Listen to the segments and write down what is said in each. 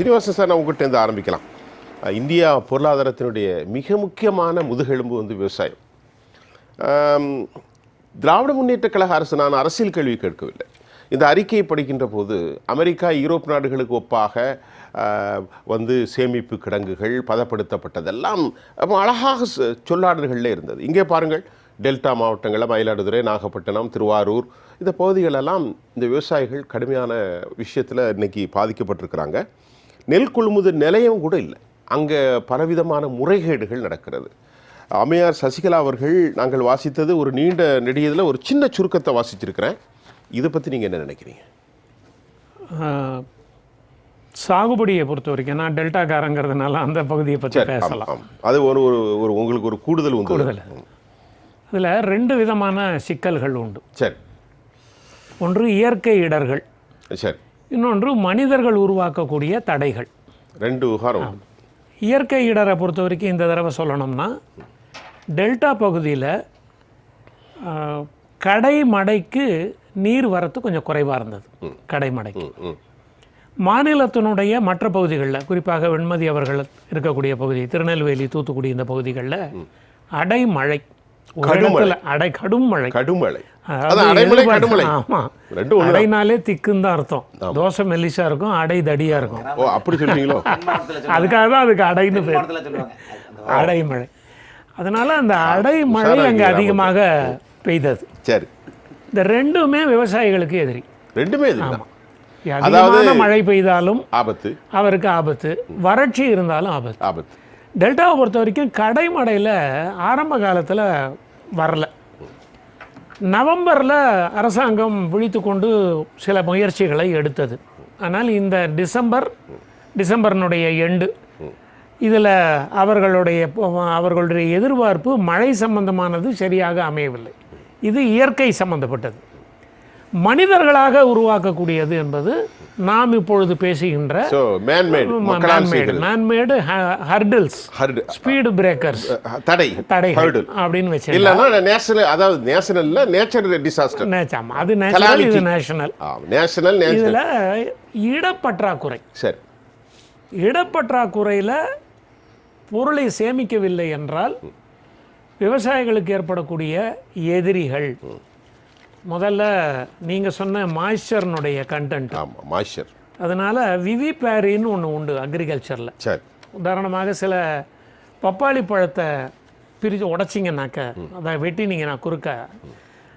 Srinivasan sir நான் உங்கள்கிட்ட இருந்து ஆரம்பிக்கலாம். இந்தியா பொருளாதாரத்தினுடைய மிக முக்கியமான முதுகெலும்பு வந்து விவசாயம். திராவிட முன்னேற்ற கழக அரசு நான் அரசியல் கேள்வி கேட்கவில்லை. இந்த அறிக்கையை படிக்கின்ற போது அமெரிக்கா யூரோப் நாடுகளுக்கு ஒப்பாக வந்து சேமிப்பு கிடங்குகள் பதப்படுத்தப்பட்டதெல்லாம் அழகாக சொல்லாடல்களில் இருந்தது. இங்கே பாருங்கள் டெல்டா மாவட்டங்களில் மயிலாடுதுறை நாகப்பட்டினம் திருவாரூர் இந்த பகுதிகளெல்லாம் இந்த விவசாயிகள் கடுமையான விஷயத்தில் இன்னைக்கு பாதிக்கப்பட்டிருக்கிறாங்க. நெல் கொள்முதல் நிலையம் கூட இல்லை. அங்கே பலவிதமான முறைகேடுகள் நடக்கிறது. அம்மையார் சசிகலா அவர்கள் நாங்கள் வாசித்தது ஒரு நீண்ட நெடியதில் ஒரு சின்ன சுருக்கத்தை வாசிச்சிருக்கிறேன். இதை பற்றி நீங்கள் என்ன நினைக்கிறீங்க? சாகுபடியை பொறுத்த வரைக்கும் நான் டெல்டாக்காரங்கிறதுனால அந்த பகுதியை பற்றி பேசலாம். அது ஒரு ஒரு ஒரு உங்களுக்கு ஒரு கூடுதல் கூடுதல். அதில் ரெண்டு விதமான சிக்கல்கள் உண்டு. சரி. ஒன்று இயற்கை இடர்கள். சரி. இன்னொன்று மனிதர்கள் உருவாக்கக்கூடிய தடைகள். ரெண்டு உண்டு. இயற்கை இடரை பொறுத்த வரைக்கும் இந்த தடவை சொல்லணும்னா டெல்டா பகுதியில் கடைமடைக்கு நீர் வரத்து கொஞ்சம் குறைவாக இருந்தது. கடைமடைக்கு மாநிலத்தினுடைய மற்ற பகுதிகளில் குறிப்பாக வெண்மதி அவர்கள் இருக்கக்கூடிய பகுதி திருநெல்வேலி தூத்துக்குடி இந்த பகுதிகளில் அடைமழை. ஒரு. இடத்துல அடை கடும் மழை கடுமழை. அதாவது அடைனாலே திக்குன்னு தான் அர்த்தம். தோசை மெல்லிசா இருக்கும் அடை தடியா இருக்கும். ஓ அப்படி சொல்றீங்களோ? அதுக்காக தான் அதுக்கு அடைன்னு பேர். அடைமழை அதனால அந்த அடைமழை அங்கே அதிகமாக பெய்தது. சரி. இந்த ரெண்டுமே விவசாயிகளுக்கு எதிரி. ரெண்டுமே அதிகமான மழை பெய்தாலும் ஆபத்து. அவருக்கு ஆபத்து வறட்சி இருந்தாலும் ஆபத்து. ஆபத்து. டெல்டாவை பொறுத்த வரைக்கும் கடைமடையில் ஆரம்ப காலத்தில் வரல. நவம்பரில் அரசாங்கம் விழித்து கொண்டு சில முயற்சிகளை எடுத்தது. ஆனால் இந்த டிசம்பர் டிசம்பர்னுடைய எண்டு இதில் அவர்களுடைய அவர்களுடைய எதிர்பார்ப்பு மழை சம்பந்தமானது சரியாக அமையவில்லை. இது இயற்கை சம்பந்தப்பட்டது. மனிதர்களாக உருவாக்கக்கூடியது என்பது நாம் இப்பொழுது பேசுகின்ற man made hurdles hurdle speed breakers தடை ஹர்டு அப்படின்னு வச்சு இல்லைன்னா நேஷனல் அதாவது நேஷனல்ல நேச்சர் டிசாஸ்டர் நேச்சாம் அது நேஷனல் இது நேஷனல் நேஷனல் இதில் இடப்பற்றாக்குறை. சரி. இடப்பற்றாக்குறையில் பொருளை சேமிக்கவில்லை என்றால் விவசாயிகளுக்கு ஏற்படக்கூடிய எதிரிகள் முதல்ல நீங்கள் சொன்ன மாய்ஸ்சர்னுடைய கண்டென்ட் ஆமாம் மாய்ச்சர் அதனால் விவிபேரின்னு ஒன்று உண்டு அக்ரிகல்ச்சரில் சரி. உதாரணமாக சில பப்பாளி பழத்தை பிரித்து உடைச்சிங்கனாக்க அதை வெட்டினீங்கன்னா குறுக்க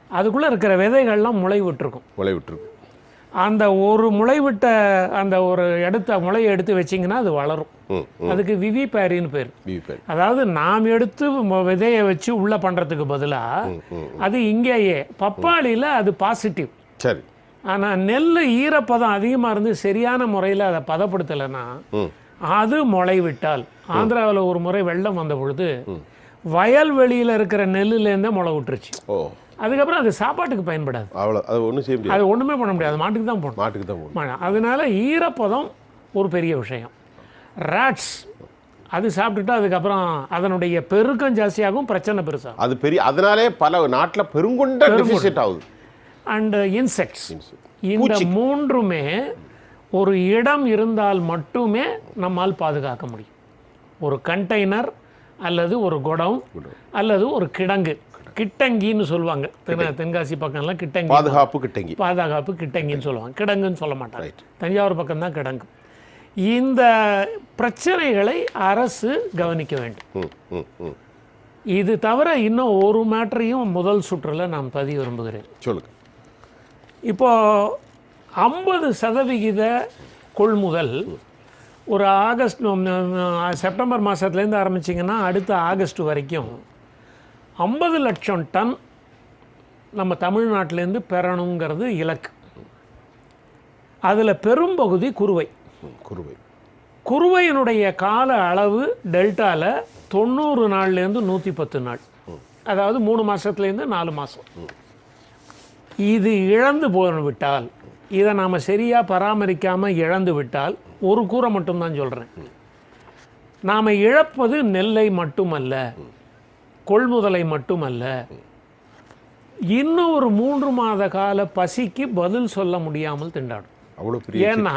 அதுக்குள்ளே இருக்கிற விதைகள்லாம் முளை விட்டுருக்கும் முளை விட்டுருக்கு அந்த ஒரு முளை விட்ட அந்த ஒரு எடுத்த முளையை எடுத்து வச்சிங்கன்னா அது வளரும். அதுக்கு விவி பேரின்னு பேர் அதாவது நாம் எடுத்து விதையை வச்சு உள்ளே பண்ணுறதுக்கு பதிலாக அது இங்கேயே பப்பாளியில் அது பாசிட்டிவ் சரி. ஆனால் நெல் ஈரப்பதம் அதிகமாக இருந்து சரியான முறையில் அதை பதப்படுத்தலைன்னா அது முளை விட்டால். ஆந்திராவில் ஒரு முறை வெள்ளம் வந்த பொழுது வயல்வெளியில் இருக்கிற நெல்லுலேருந்தே முளை விட்டுருச்சு. ஓ. அதுக்கப்புறம் அது சாப்பாட்டுக்கு பயன்படாது. அவ்வளோ அது ஒன்றும் செய்ய முடியாது. அது ஒன்றுமே பண்ண முடியாது. மாட்டுக்கு தான் போடணும். மாட்டுக்கு தான் போகணும் அதனால ஈரப்பதம் ஒரு பெரிய விஷயம். ரேட்ஸ் அது சாப்பிட்டுட்டு அதுக்கப்புறம் அதனுடைய பெருக்கம் ஜாஸ்தியாகும் பிரச்சனை பெருசாகும். அது பெரிய அதனாலே பல நாட்டில் பெருங்கொண்ட டெபிசிட் ஆகுது. அண்டு இன்செக்ட்ஸ் இந்த மூன்றுமே ஒரு இடம் இருந்தால் மட்டுமே நம்மால் பாதுகாக்க முடியும். ஒரு கண்டெய்னர் அல்லது ஒரு குடம் அல்லது ஒரு கிடங்கு. கிட்டங்கின்னு சொல்லுவாங்க. தென் தென்காசி பக்கம்லாம் கிட்டங்கி. பாதுகாப்பு கிட்டங்கி. பாதுகாப்பு கிட்டங்கின்னு சொல்லுவாங்க. கிடங்குன்னு சொல்ல மாட்டாங்க. தஞ்சாவூர் பக்கம்தான் கிடங்கு. இந்த பிரச்சனைகளை அரசு கவனிக்க வேண்டும். இது தவிர இன்னும் ஒரு மேட்டரையும் முதல் சுற்றில் நான் பதிய விரும்புகிறேன். சொல்லுங்க. இப்போ ஐம்பது சதவிகித கொள்முதல் ஒரு ஆகஸ்ட் செப்டம்பர் மாதத்துலேருந்து ஆரம்பிச்சிங்கன்னா அடுத்த ஆகஸ்ட் வரைக்கும் ஐம்பது லட்சம் டன் நம்ம தமிழ்நாட்டிலேருந்து பெறணுங்கிறது இலக்கு. அதில் பெரும்பகுதி குறுவை. ம், குருவை குறுவையினுடைய கால அளவு டெல்டாவில் தொண்ணூறு நாள்லேருந்து நூற்றி பத்து நாள் அதாவது மூணு மாதத்துலேருந்து நாலு மாதம் இது இழந்து போய்விட்டால் இதை நாம் சரியாக பராமரிக்காமல் இழந்து விட்டால் ஒரு கூரை மட்டும்தான் சொல்கிறேன் நாம் இழப்பது நெல்லை மட்டுமல்ல கொள்முதலை மட்டுமல்ல இன்னும் ஒரு மூன்று மாத கால பசிக்கு பதில் சொல்ல முடியாமல் திண்டாடும். அவ்வளோ ஏன்னா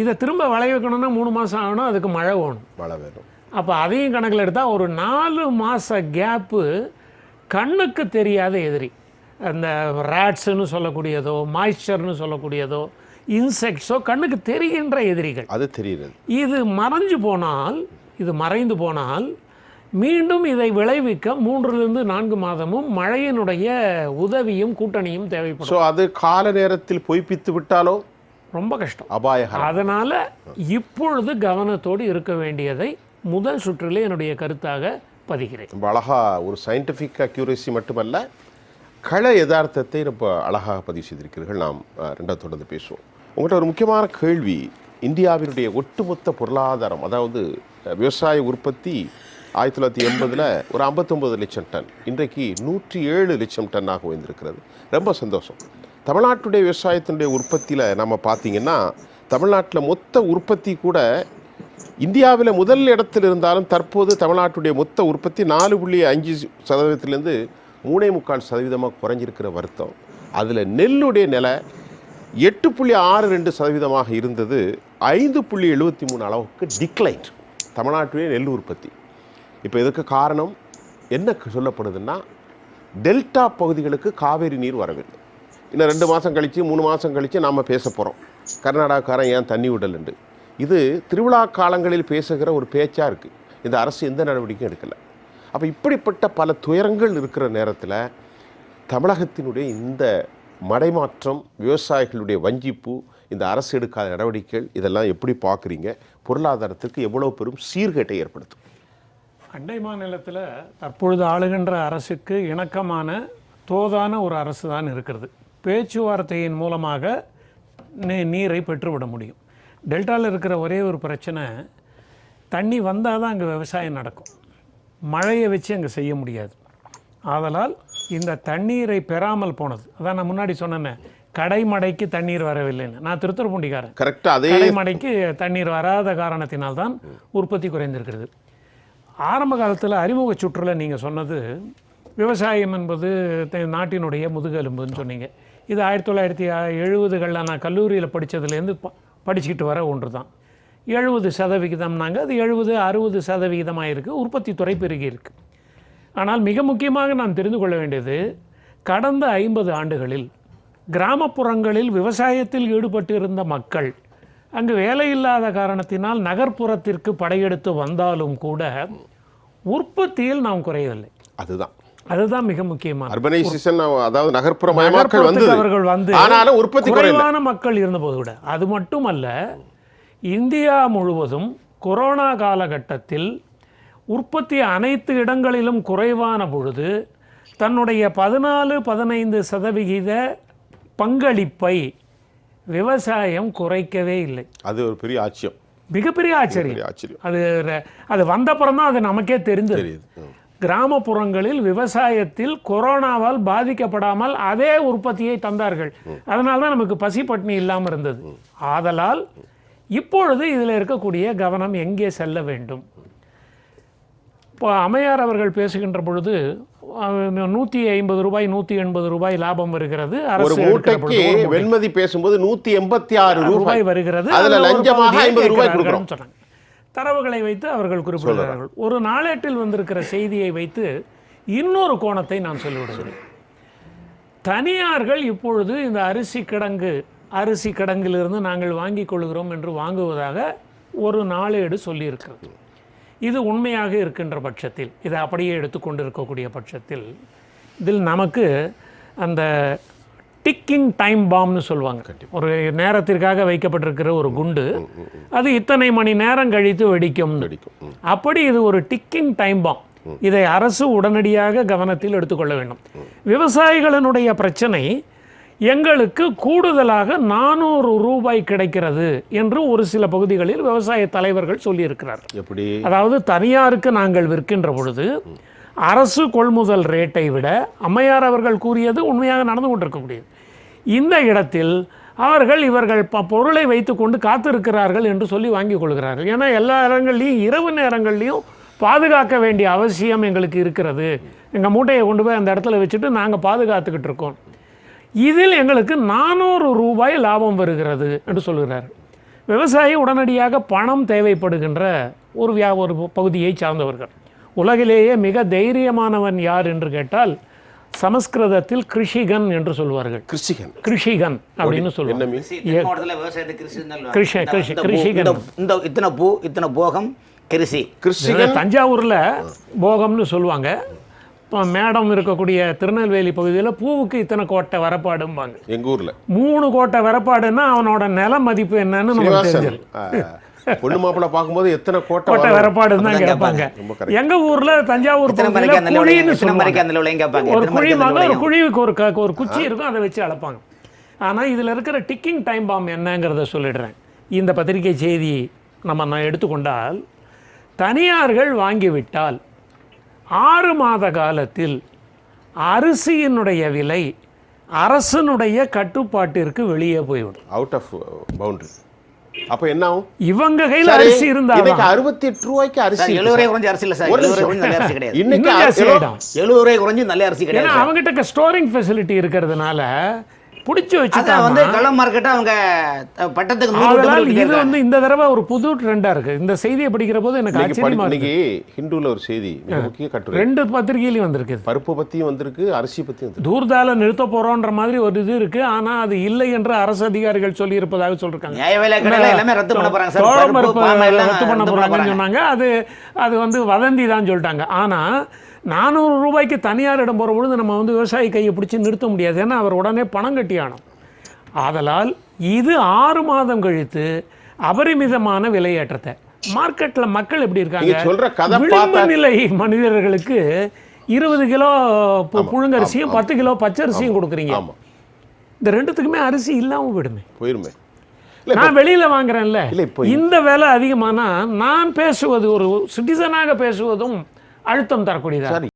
இதை திரும்ப விளைய வைக்கணும்னா மூணு மாதம் ஆகணும் அதுக்கு மழை வேணும் மழை வேணும். அப்போ அதையும் கணக்கில் எடுத்தால் ஒரு நாலு மாத கேப்பு கண்ணுக்கு தெரியாத எதிரி. அந்த ரேட்ஸுன்னு சொல்லக்கூடியதோ மாய்ஸ்சர்னு சொல்லக்கூடியதோ இன்செக்ட்ஸோ கண்ணுக்கு தெரிகின்ற எதிரிகள். அது தெரியுது இது மறைஞ்சு போனால் இது மறைந்து போனால் மீண்டும் இதை விளைவிக்க மூன்றிலிருந்து நான்கு மாதமும் மழையினுடைய உதவியும் கூட்டணியும் தேவைப்படும். ஸோ அது கால நேரத்தில் பொய்ப்பித்து விட்டாலோ? ரொம்ப கஷ்டம். அபாயகரம். அதனால இப்பொழுது கவனத்தோடு இருக்க வேண்டியதை முதல் சுற்றிலே என்னுடைய கருத்தாக பதிகிறேன். அழகா ஒரு சயின்டிஃபிக் அக்யூரேசி மட்டுமல்ல கள யதார்த்தத்தை ரொம்ப அழகாக பதிவு செய்திருக்கிறீர்கள். நாம் ரெண்டாவது தொடர்ந்து பேசுவோம். உங்கள்கிட்ட ஒரு முக்கியமான கேள்வி. இந்தியாவினுடைய ஒட்டுமொத்த பொருளாதாரம் அதாவது விவசாய உற்பத்தி ஆயிரத்தி தொள்ளாயிரத்தி எண்பதில் ஒரு ஐம்பத்தொம்பது லட்சம் டன் இன்றைக்கு நூற்றி ஏழு லட்சம் டன்னாக உயர்ந்திருக்கிறது. ரொம்ப சந்தோஷம். தமிழ்நாட்டுடைய விவசாயத்தினுடைய உற்பத்தியில் நம்ம பார்த்திங்கன்னா தமிழ்நாட்டில் மொத்த உற்பத்தி கூட இந்தியாவில் முதல் இடத்தில் இருந்தாலும் தற்போது தமிழ்நாட்டுடைய மொத்த உற்பத்தி நாலு புள்ளி அஞ்சு சதவீதத்திலேருந்து மூணே முக்கால் சதவீதமாக குறைஞ்சிருக்கிற வருத்தம். அதில் நெல்லுடைய நிலை எட்டு புள்ளி ஆறு ரெண்டு சதவீதமாக இருந்தது. ஐந்து புள்ளி எழுபத்தி மூணு அளவுக்கு டிக்ளைன் தமிழ்நாட்டுடைய நெல் உற்பத்தி. இப்போ இதுக்கு காரணம்? என்ன சொல்லப்படுதுன்னா டெல்டா பகுதிகளுக்கு காவேரி நீர் வரவில்லை. இன்னும் ரெண்டு மாதம் கழித்து மூணு மாதம் கழித்து நாம் பேச போகிறோம் கர்நாடகாக்காரன் ஏன் தண்ணி விடலண்டு இது திருவிழா காலங்களில் பேசுகிற ஒரு பேச்சாக இருக்குது இந்த அரசு எந்த நடவடிக்கையும் எடுக்கலை. அப்போ இப்படிப்பட்ட பல துயரங்கள் இருக்கிற நேரத்தில் தமிழகத்தினுடைய இந்த மடைமாற்றம் விவசாயிகளுடைய வஞ்சிப்பு இந்த அரசு எடுக்காத நடவடிக்கைகள் இதெல்லாம் எப்படி பார்க்குறீங்க? பொருளாதாரத்திற்கு எவ்வளோ பெரும் சீர்கேட்டை ஏற்படுத்தும்? அண்டை மாநிலத்தில் தற்பொழுது ஆளுகின்ற அரசுக்கு இணக்கமான தோதான ஒரு அரசு தான் இருக்கிறது. பேச்சுவார்த்தையின் மூலமாக நீ நீரை பெற்றுவிட முடியும். டெல்டாவில் இருக்கிற ஒரே ஒரு பிரச்சனை தண்ணி வந்தால் தான் அங்கே விவசாயம் நடக்கும். மழையை வச்சு அங்கே செய்ய முடியாது. ஆதலால் இந்த தண்ணீரை பெறாமல் போனது. அதான் நான் முன்னாடி சொன்னேனே கடைமடைக்கு தண்ணீர் வரவில்லைன்னு. நான் திருத்துறைப்பூண்டிக்காரன் கரெக்டாக அதே கடைமடைக்கு தண்ணீர் வராத காரணத்தினால்தான் உற்பத்தி குறைந்திருக்கிறது. ஆரம்ப காலத்தில் அறிமுக சுற்றுல நீங்கள் சொன்னது விவசாயம் என்பது நாட்டினுடைய முதுகெலும்புன்னு சொன்னீங்க. இது ஆயிரத்தி தொள்ளாயிரத்தி எழுபதுகளில் நான் கல்லூரியில் படித்ததுலேருந்து ப படிச்சுக்கிட்டு வர ஒன்று தான் எழுபது சதவிகிதம்னாங்க. அது எழுபது அறுபது சதவிகிதமாக இருக்குது உற்பத்தி துறை பெருகி இருக்கு ஆனால் மிக முக்கியமாக நாம் தெரிந்து கொள்ள வேண்டியது கடந்த ஐம்பது ஆண்டுகளில் கிராமப்புறங்களில் விவசாயத்தில் ஈடுபட்டு இருந்த மக்கள் அங்கு வேலையில்லாத காரணத்தினால் நகர்ப்புறத்திற்கு படையெடுத்து வந்தாலும் கூட உற்பத்தியில் நாம் குறையவில்லை. அதுதான். அதுதான் மிக முக்கியமான அர்பனைசேஷன் அதாவது நகர்ப்புற மயமாக்கல் அவர்கள் வந்து ஆனாலும் உற்பத்தி குறைவான மக்கள் இருந்தபோது கூட. அது மட்டுமல்ல இந்தியா முழுவதும் கொரோனா காலகட்டத்தில் உற்பத்தி அனைத்து இடங்களிலும் குறைவான பொழுது தன்னுடைய பதினாலு பதினைந்து சதவிகித பங்களிப்பை விவசாயம் குறைக்கவே இல்லை. அது ஒரு பெரிய ஆச்சரியம். மிகப்பெரிய ஆச்சரியம். ஆச்சரியம். அது அது வந்தப்புறம் தான் அது நமக்கே ம். கிராமப்புறங்களில் விவசாயத்தில் கொரோனாவால் பாதிக்கப்படாமல் அதே உற்பத்தியை தந்தார்கள். அதனால தான் நமக்கு பசி பட்டினி இல்லாமல் இருந்தது ஆதலால் இப்பொழுது இதில் இருக்கக்கூடிய கவனம் எங்கே செல்ல வேண்டும்? இப்போ அம்மையார் அவர்கள் பேசுகின்ற பொழுது நூற்றி ஐம்பது ரூபாய் நூற்றி எண்பது ரூபாய் லாபம் வருகிறது. ஒரு மூட்டைக்கு வெண்மதி பேசும்போது நூத்தி எண்பத்தி ஆறு ரூபாய் வருகிறது. அதுல லஞ்சமாக 50 ரூபாய். சொன்னாங்க. தரவுகளை வைத்து அவர்கள் குறிப்பிடுகிறார்கள். ஒரு நாளேட்டில் வந்திருக்கிற செய்தியை வைத்து இன்னொரு கோணத்தை நான் சொல்லிவிடுகிறேன். தனியார்கள் இப்பொழுது இந்த அரிசி கிடங்கு அரிசி கிடங்கிலிருந்து நாங்கள் வாங்கிக் கொள்கிறோம் என்று வாங்குவதாக ஒரு நாளேடு சொல்லியிருக்கிறது. இது உண்மையாக இருக்கின்ற பட்சத்தில் இதை அப்படியே எடுத்துக்கொண்டு இருக்கக்கூடிய பட்சத்தில் இதில் நமக்கு அந்த டிக்கிங் டைம் பாம்னு சொல்லுவாங்க. ஒரு நேரத்திற்காக வைக்கப்பட்டிருக்கிற ஒரு குண்டு அது இத்தனை மணி நேரம் கழித்து வெடிக்கும். அப்படி இது ஒரு டிக்கிங் டைம் பாம் இதை அரசு உடனடியாக கவனத்தில் எடுத்துக்கொள்ள வேண்டும். விவசாயிகளினுடைய பிரச்சனை எங்களுக்கு கூடுதலாக நானூறு ரூபாய் கிடைக்கிறது என்று ஒரு சில பகுதிகளில் விவசாய தலைவர்கள் சொல்லியிருக்கிறார். எப்படி? அதாவது தனியாருக்கு நாங்கள் விற்கின்ற பொழுது அரசு கொள்முதல் ரேட்டை விட அம்மையார் அவர்கள் கூறியது உண்மையாக நடந்து கொண்டிருக்கக்கூடியது. இந்த இடத்தில் அவர்கள் இவர்கள் ப பொருளை வைத்துக்கொண்டு காத்திருக்கிறார்கள் என்று சொல்லி வாங்கிக் கொள்கிறார்கள். ஏன்னா எல்லா இடங்கள்லையும் இரவு நேரங்கள்லையும் பாதுகாக்க வேண்டிய அவசியம் எங்களுக்கு இருக்கிறது. எங்கள் மூட்டையை கொண்டு போய் அந்த இடத்துல வச்சுட்டு நாங்கள் பாதுகாத்துக்கிட்டு இருக்கோம். இதில் எங்களுக்கு நானூறு ரூபாய் லாபம் வருகிறது என்று சொல்கிறார். விவசாயி உடனடியாக பணம் தேவைப்படுகின்ற ஒரு வியா ஒரு பகுதியை சார்ந்தவர்கள். உலகிலேயே மிக தைரியமானவன் யார் என்று கேட்டால் சமஸ்கிருதத்தில் கிருஷிகன் என்று சொல்வார்கள். கிறிஸ்டிகன் கிருஷிகன் அப்படின்னு சொல்லுவாங்க கிருஷி கிருஷி. கிருஷி, கிருஷிகன். இந்த- இந்த இத்தனை பூ இத்தனை போகம் கிருஷி. கிறிஸ்டிகன் தஞ்சாவூரில் போகம்னு சொல்லுவாங்க மேடம் இருக்கக்கூடிய திருநெல்வேலி பகுதியில் பூவுக்கு இத்தனை கோட்டை வரப்பாடும்பாங்க எங்க ஊர்ல. மூணு கோட்டை வரப்பாடுன்னா அவனோட நில மதிப்பு என்னன்னு நமக்கு ஆ, பொண்ணு மாப்பிள்ளை பார்க்கும்போது எத்தனை கோட்டை கோட்டை வரும்? வரப்பாடுன்னு தான் கேட்பாங்க. எங்க ஊர்ல தஞ்சாவூர் ஒரு குழி ஒரு குழிக்கு ஒரு ஒரு குச்சி இருக்கும் அதை வச்சு அளப்பாங்க. ஆனா இதுல இருக்கிற டிக்கிங் டைம் பாம் என்னங்கிறத சொல்லிடுறேன். இந்த பத்திரிகை செய்தி நம்ம நான் எடுத்துக்கொண்டால் தனியார்கள் வாங்கிவிட்டால் ஆறு மாத காலத்தில் அரிசியினுடைய விலை அரசனுடைய கட்டுப்பாட்டிற்கு வெளியே போய்விடும். அவுட் ஆஃப் பவுண்டரி அப்ப என்ன ஆகும்? இவங்க கையில் அரிசி இருந்தால் இன்னைக்கு அறுபத்தி எட்டு ரூபாய்க்கு அரிசி எழுபது ரூபாய். குறைஞ்ச அரிசி இல்ல சார். ஒரு எழுபது ரூபாய் நல்ல அரிசி கிடையாது. இன்னைக்கு எழுபது ரூபாய் குறைஞ்சு நல்ல அரிசி ஏன்னா கிடையாது அவங்ககிட்ட ஸ்டோரிங் ஃபெசிலிட்டி இருக்கிறதுனால பிடிச்சி அதான் வந்து கள்ள மார்க்கெட்டை அவங்க பட்டத்துக்கு இது. வந்து இந்த தடவை ஒரு புது ட்ரெண்டா இருக்கு. இந்த செய்தியை படிக்கிற போது எனக்கு இன்னைக்கு படி- ஆச்சரியமா இருக்கு. ஹிந்துல ஒரு செய்தி மிக முக்கிய கட்டுரை. ரெண்டு பத்திரிகையிலையும் வந்திருக்கு. பருப்பு பத்தியும் வந்திருக்கு அரிசி பத்தியும் வந்திருக்கு. தூர்தால நிறுத்த போறோன்ற மாதிரி ஒரு இது இருக்கு. ஆனா அது இல்லை என்று அரசு அதிகாரிகள் சொல்லி இருப்பதாக கடையில எல்லாமே ரத்து பண்ண போறாங்க சார். ரத்து பண்ண போறாங்க. சொன்னாங்க. அது அது வந்து வதந்தி தான் சொல்லிட்டாங்க. ஆனா நானூறு ரூபாய்க்கு தனியாரிடம் போகிற பொழுது நம்ம வந்து விவசாயி கையை பிடிச்சி நிறுத்த முடியாது. ஏன்னா அவர் உடனே பணம் கட்டி ஆகணும் ஆதலால் இது ஆறு மாதம் கழித்து அபரிமிதமான விலையேற்றத்தை. மார்க்கெட்ல மக்கள் எப்படி இருக்காங்க? சொல்ற நிலை மனிதர்களுக்கு இருபது கிலோ புழுங்கரிசியும் பத்து கிலோ பச்சரிசியும் கொடுக்குறீங்க. இந்த ரெண்டுத்துக்குமே அரிசி இல்லாம விடுமே போயிருமே. நான் வெளியில வாங்குறேன்ல. இந்த விலை அதிகமானா நான் பேசுவது ஒரு சிட்டிசனாக பேசுவதும் அழுத்தம் தரக்கூடியதா?